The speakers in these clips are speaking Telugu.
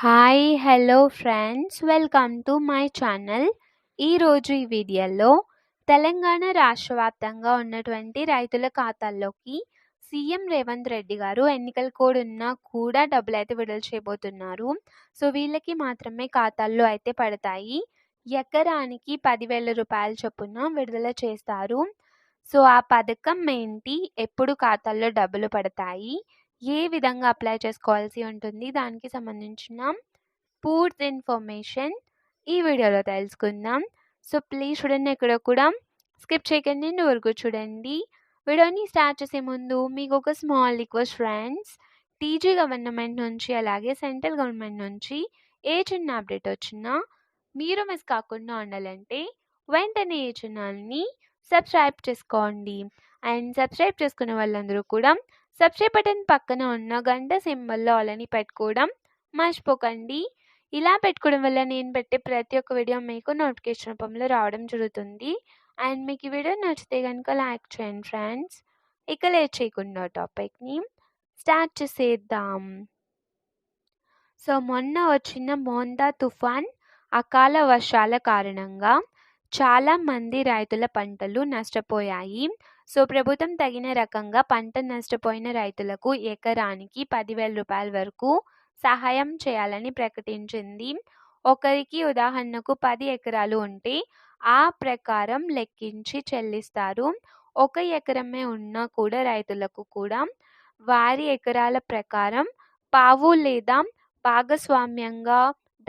Hi hello friends welcome to my channel ఈరోజు ఈ వీడియోలో తెలంగాణ రాష్ట్ర వ్యాప్తంగా ఉన్నటువంటి రైతుల ఖాతాల్లోకి సీఎం రేవంత్ రెడ్డి గారు ఎన్నికల కోడ్ ఉన్నా కూడా డబ్బులు అయితే విడుదల చేయబోతున్నారు. సో వీళ్ళకి మాత్రమే ఖాతాల్లో అయితే పడతాయి. ఎకరానికి పదివేల రూపాయల చొప్పున విడుదల చేస్తారు. సో ఆ పథకం ఏంటి? ఎప్పుడు ఖాతాల్లో డబ్బులు పడతాయి? ఏ విధంగా అప్లై చేసుకోవాల్సి ఉంటుంది దానికి సంబంధించిన పూర్తి ఇన్ఫర్మేషన్ ఈ వీడియోలో తెలుసుకుందాం. సో ప్లీజ్ చూడండి ఇక్కడ కూడా. స్కిప్ చేయకండి ఎండ్ వరకు చూడండి. వీడియోని స్టార్ట్ చేసే ముందు మీకు ఒక small request friends. T G government నుంచి అలాగే సెంట్రల్ గవర్నమెంట్ నుంచి ఏ చిన్న అప్డేట్ వచ్చినా మీరు మిస్ కాకుండా ఉండాలంటే వెంటనే ఈ ఛానల్ని సబ్స్క్రైబ్ చేసుకోండి. అండ్ సబ్స్క్రైబ్ చేసుకునే వాళ్ళందరూ కూడా సబ్స్క్రైబ్ బటన్ పక్కన ఉన్న గంట సింబల్లో ఆలని పెట్టుకోవడం మర్చిపోకండి. ఇలా పెట్టుకోవడం వల్ల నేను పెట్టే ప్రతి ఒక్క వీడియో మీకు నోటిఫికేషన్ రూపంలో రావడం జరుగుతుంది. అండ్ మీకు ఈ వీడియో నచ్చితే కనుక లైక్ చేయండి ఫ్రెండ్స్. ఇక లేట్ చేయకుండా టాపిక్ని స్టార్ట్ చేసేద్దాం. సో మొన్న వచ్చిన మోందా తుఫాన్ అకాల వర్షాల కారణంగా చాలా మంది రైతుల పంటలు నష్టపోయాయి. సో ప్రభుత్వం తగిన రకంగా పంట నష్టపోయిన రైతులకు ఎకరానికి పదివేల రూపాయల వరకు సహాయం చేయాలని ప్రకటించింది. ఒకరికి ఉదాహరణకు పది ఎకరాలు ఉంటే ఆ ప్రకారం లెక్కించి చెల్లిస్తారు. ఒక ఎకరమే ఉన్నా కూడా రైతులకు కూడా వారి ఎకరాల ప్రకారం పావు లేదా భాగస్వామ్యంగా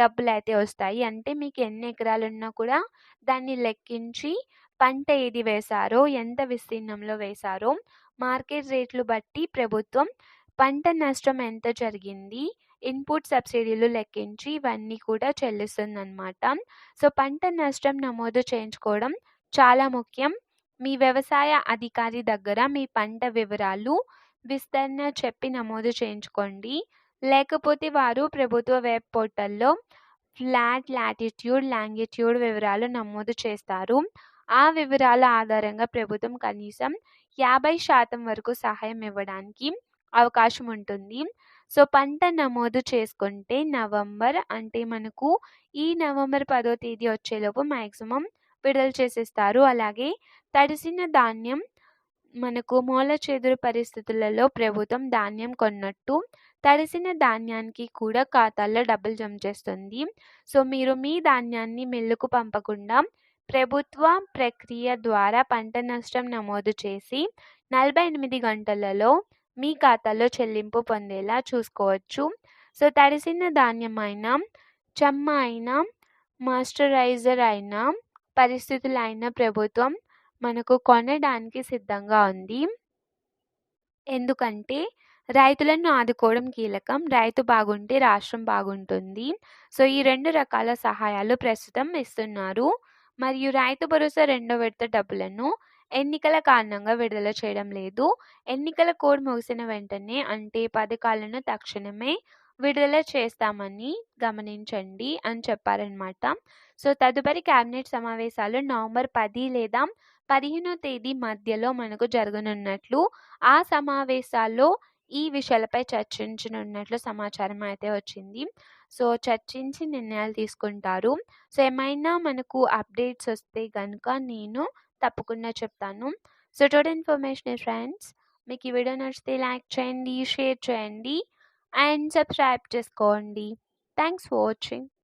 డబ్బులు అయితే వస్తాయి. అంటే మీకు ఎన్ని ఎకరాలు ఉన్నా కూడా దాన్ని లెక్కించి పంట ఏది వేశారో ఎంత విస్తీర్ణంలో వేశారో మార్కెట్ రేట్లు బట్టి ప్రభుత్వం పంట నష్టం ఎంత జరిగింది ఇన్పుట్ సబ్సిడీలు లెక్కించి ఇవన్నీ కూడా చెల్లిస్తుందన్నమాట. సో పంట నష్టం నమోదు చేయించుకోవడం చాలా ముఖ్యం. మీ వ్యవసాయ అధికారి దగ్గర మీ పంట వివరాలు విస్తరణ చెప్పి నమోదు చేయించుకోండి. లేకపోతే వారు ప్రభుత్వ వెబ్ పోర్టల్లో ఫ్లాట్ లాటిట్యూడ్ లాంగిట్యూడ్ వివరాలు నమోదు చేస్తారు. ఆ వివరాల ఆధారంగా ప్రభుత్వం కనీసం యాభై శాతం వరకు సహాయం ఇవ్వడానికి అవకాశం ఉంటుంది. సో పంట నమోదు చేసుకుంటే నవంబర్ అంటే మనకు ఈ నవంబర్ పదో తేదీ వచ్చేలోపు మ్యాక్సిమం విడుదల చేసేస్తారు. అలాగే తడిసిన ధాన్యం మనకు మూల చెదురు పరిస్థితులలో ప్రభుత్వం ధాన్యం కొన్నట్టు తడిసిన ధాన్యానికి కూడా ఖాతాల్లో డబ్బులు జమ చేస్తుంది. సో మీరు మీ ధాన్యాన్ని మిల్లుకు పంపకుండా ప్రభుత్వ ప్రక్రియ ద్వారా పంట నష్టం నమోదు చేసి నలభై ఎనిమిది గంటలలో మీ ఖాతాలో చెల్లింపు పొందేలా చూసుకోవచ్చు. సో తడిసిన ధాన్యం అయినా చెమ్మ అయినా మాయిశ్చరైజర్ అయినా పరిస్థితులైన ప్రభుత్వం మనకు కొనడానికి సిద్ధంగా ఉంది. ఎందుకంటే రైతులను ఆదుకోవడం కీలకం. రైతు బాగుంటే రాష్ట్రం బాగుంటుంది. సో ఈ రెండు రకాల సహాయాలు ప్రస్తుతం ఇస్తున్నారు. మరియు రైతు భరోసా రెండో విడత డబ్బులను ఎన్నికల కారణంగా విడుదల చేయడం లేదు. ఎన్నికల కోడ్ ముగిసిన వెంటనే అంటే పథకాలను తక్షణమే విడుదల చేస్తామని గమనించండి అని చెప్పారనమాట సో తదుపరి కేబినెట్ సమావేశాలు నవంబర్ పది లేదా పదిహేనో తేదీ మధ్యలో మనకు జరగనున్నట్లు ఆ సమావేశాల్లో ఈ విషయాలపై చర్చించనున్నట్లు సమాచారం అయితే వచ్చింది. సో చర్చించి నిర్ణయాలు తీసుకుంటారు. సో ఏమైనా మనకు అప్డేట్స్ వస్తే కనుక నేను తప్పకుండా చెప్తాను. సో టోటల్ ఇన్ఫర్మేషన్ ఫ్రెండ్స్ మీకు ఈ వీడియో నచ్చితే లైక్ చేయండి షేర్ చేయండి. అండ్ సబ్స్క్రైబ్ చేసుకోండి. Thanks for watching.